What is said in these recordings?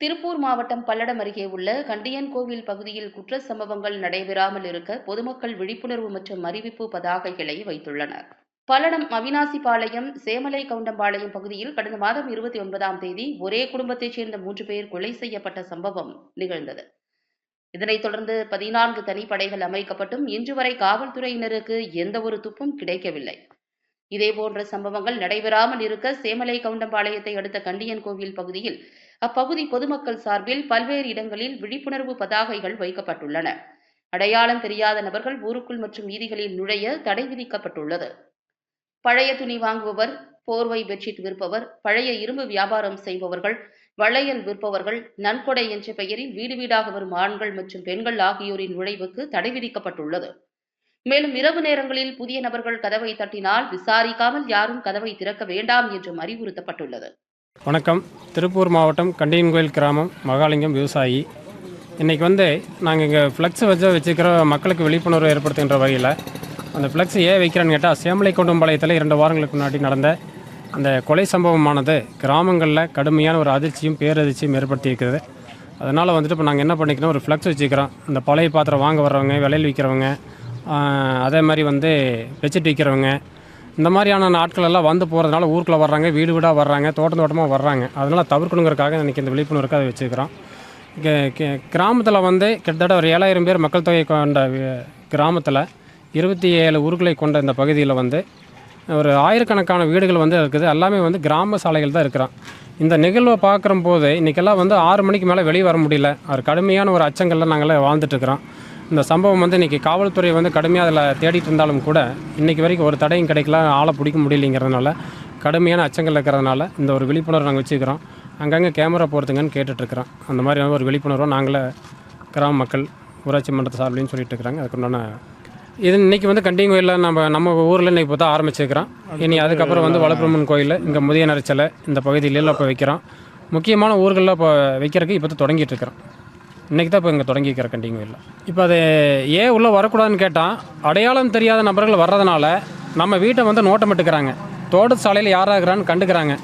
திருப்பூர் மாவட்டம் பல்லடம் அருகே உள்ள கண்டியன் கோவில் பகுதியில் குற்ற சம்பவங்கள் நடைபெறாமல் இருக்க பொதுமக்கள் விழிப்புணர்வு மற்றும் அறிவிப்பு பதாகைகளை வைத்துள்ளனர். பல்லடம் அவினாசிபாளையம் சேமலை கவுண்டம்பாளையம் பகுதியில் கடந்த மாதம் இருபத்தி ஒன்பதாம் தேதி ஒரே குடும்பத்தைச் சேர்ந்த மூன்று பேர் கொலை செய்யப்பட்ட சம்பவம் நிகழ்ந்தது. இதனைத் தொடர்ந்து பதினான்கு தனிப்படைகள் அமைக்கப்பட்டும் இன்று வரை காவல்துறையினருக்கு எந்த ஒரு துப்பும் கிடைக்கவில்லை. இதேபோன்ற சம்பவங்கள் நடைபெறாமல் இருக்க சேமலை கவுண்டம்பாளையத்தை அடுத்த கண்டியன் கோவில் பகுதியில் அப்பகுதி பொதுமக்கள் சார்பில் பல்வேறு இடங்களில் விழிப்புணர்வு பதாகைகள் வைக்கப்பட்டுள்ளன. அடையாளம் தெரியாத நபர்கள் ஊருக்குள் மற்றும் வீதிகளில் நுழைய தடை விதிக்கப்பட்டுள்ளது. பழைய துணி வாங்குபவர் போர்வை பெட்ஷீட் விற்பவர் பழைய இரும்பு வியாபாரம் செய்பவர்கள் வளையல் விற்பவர்கள் நன்கொடை என்ற பெயரில் வீடு வீடாக வரும் ஆண்கள் மற்றும் பெண்கள் ஆகியோரின் நுழைவுக்கு தடை விதிக்கப்பட்டுள்ளது. மேலும் இரவு நேரங்களில் புதிய நபர்கள் கதவை தட்டினால் விசாரிக்காமல் யாரும் கதவை திறக்க வேண்டாம் என்றும் அறிவுறுத்தப்பட்டுள்ளது. வணக்கம். திருப்பூர் மாவட்டம் கண்டியன்கோயில் கிராமம் மகாலிங்கம் விவசாயி. இன்றைக்கி வந்து நாங்கள் இங்கே ஃப்ளக்ஸ் வச்சு வச்சுக்கிற மக்களுக்கு விழிப்புணர்வு ஏற்படுத்துகின்ற வகையில் அந்த ஃப்ளக்ஸ் ஏன் வைக்கிறேன்னு கேட்டால் சேமலை கொண்டும்பாளையத்தில் இரண்டு வாரங்களுக்கு முன்னாடி நடந்த அந்த கொலை சம்பவமானது கிராமங்களில் கடுமையான ஒரு அதிர்ச்சியும் பேரதிர்ச்சியும் ஏற்படுத்தியிருக்கிறது. அதனால் வந்துட்டு இப்போ நாங்கள் என்ன பண்ணிக்கிறோம்? ஒரு ஃப்ளக்ஸ் வச்சுக்கிறோம் இந்த பழைய பாத்திரம் வாங்க வர்றவங்க விலையில் விற்கிறவங்க அதே மாதிரி வந்து பெட்ஷீட் விற்கிறவங்க இந்த மாதிரியான நாட்கள் எல்லாம் வந்து போகிறதுனால ஊருக்குள்ளே வர்றாங்க வீடு வீடாக வர்றாங்க தோட்டம் தோட்டமாக வர்றாங்க. அதனால் தவிர்க்கணுங்கிறக்காக இன்றைக்கி இந்த விழிப்புணர்வுக்கு அதை வச்சுக்கிறோம். கிராமத்தில் வந்து கிட்டத்தட்ட ஒரு ஏழாயிரம் பேர் மக்கள் தொகை கொண்ட கிராமத்தில் இருபத்தி ஏழு ஊர்களை கொண்ட இந்த பகுதியில் வந்து ஒரு ஆயிரக்கணக்கான வீடுகள் வந்து இருக்குது. எல்லாமே வந்து கிராம சாலைகள் தான் இருக்கிறோம் இந்த நிகழ்வை பார்க்குற போது இன்றைக்கெல்லாம் வந்து ஆறு மணிக்கு மேலே வெளியே வர முடியல. ஒரு கடுமையான ஒரு அச்சங்களில் நாங்களாம் வாழ்ந்துட்டுருக்குறோம் இந்த சம்பவம் வந்து இன்றைக்கி காவல்துறை வந்து கடுமையாக அதில் தேடிட்டு இருந்தாலும் கூட இன்றைக்கி வரைக்கும் ஒரு தடையும் கிடைக்கல. ஆளை பிடிக்க முடியலைங்கிறதுனால கடுமையான அச்சங்கள் இருக்கிறதுனால இந்த ஒரு விழிப்புணர்வு நாங்கள் வச்சுக்கிறோம் அங்கங்கே கேமரா போகிறதுங்கன்னு கேட்டுட்ருக்குறோம் அந்த மாதிரி ஒரு விழிப்புணர்வை நாங்களே கிராம மக்கள் ஊராட்சி மன்றத்தை சார்பிலையும் சொல்லிட்டு இருக்கிறாங்க. அதுக்குண்டான இது இன்றைக்கி வந்து கண்டிங் கோயிலில் நம்ம நம்ம ஊரில் இன்றைக்கி இப்போ தான் ஆரம்பிச்சிருக்கிறோம். இனி அதுக்கப்புறம் வந்து வளப்பிரமன் கோயில் இங்கே முதிய நரைச்சலை இந்த பகுதியிலலாம் இப்போ வைக்கிறோம். முக்கியமான ஊர்களில் இப்போ வைக்கிறதுக்கு இப்போ தான் தொடங்கிட்டு இருக்கிறோம். இன்றைக்கி தான் இப்போ இங்கே தொடங்கியிருக்கிற இல்லை. இப்போ அது ஏன் உள்ளே வரக்கூடாதுன்னு கேட்டால் அடையாளம் தெரியாத நபர்கள் வர்றதுனால நம்ம வீட்டை வந்து நோட்டம் இட்டுக்கிறாங்க. தோட்ட சாலையில் யாராக இருக்கிறான்னு கண்டுக்கிறாங்க.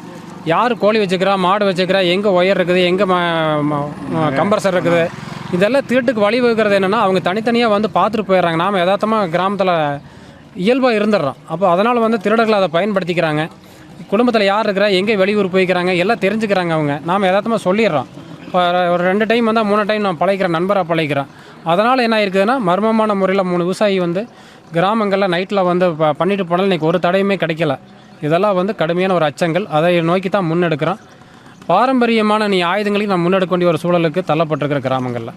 யார் கோழி வச்சுக்கிறா மாடு வச்சுக்கிறா எங்கே ஒயர் இருக்குது எங்கே கம்பர்சர் இருக்குது. இதெல்லாம் தீட்டுக்கு வழி வகுக்கிறது என்னென்னா அவங்க தனித்தனியாக வந்து பார்த்துட்டு போயிடுறாங்க. நாம் யதார்த்தமாக கிராமத்தில் இயல்பாக இருந்துடுறோம். அப்போ அதனால் வந்து திருடர்கள் அதை பயன்படுத்திக்கிறாங்க. குடும்பத்தில் யார் இருக்கிறா எங்கே வெளியூர் போய்க்கிறாங்க எல்லாம் தெரிஞ்சுக்கிறாங்க அவங்க. நாம் யதார்த்தமாக சொல்லிடுறோம். ஒரு ரெண்டு டைம் வந்தால் மூணு டைம் நான் பழகிறேன் நண்பராக பழகிறேன் அதனால் என்ன இருக்குதுன்னா மர்மமான முறையில் மூணு விவசாயி வந்து கிராமங்களில் நைட்டில் வந்து ப- பண்ணிட்டு போனாலும் இன்றைக்கி ஒரு தடையுமே கிடைக்கல. இதெல்லாம் வந்து கடுமையான ஒரு அச்சங்கள். அதை நோக்கி தான் முன்னெடுக்கிறோம் பாரம்பரியமான நீ ஆயுதங்களையும் நான் முன்னெடுக்க வேண்டிய ஒரு சூழலுக்கு தள்ளப்பட்டிருக்கிற கிராமங்களில்.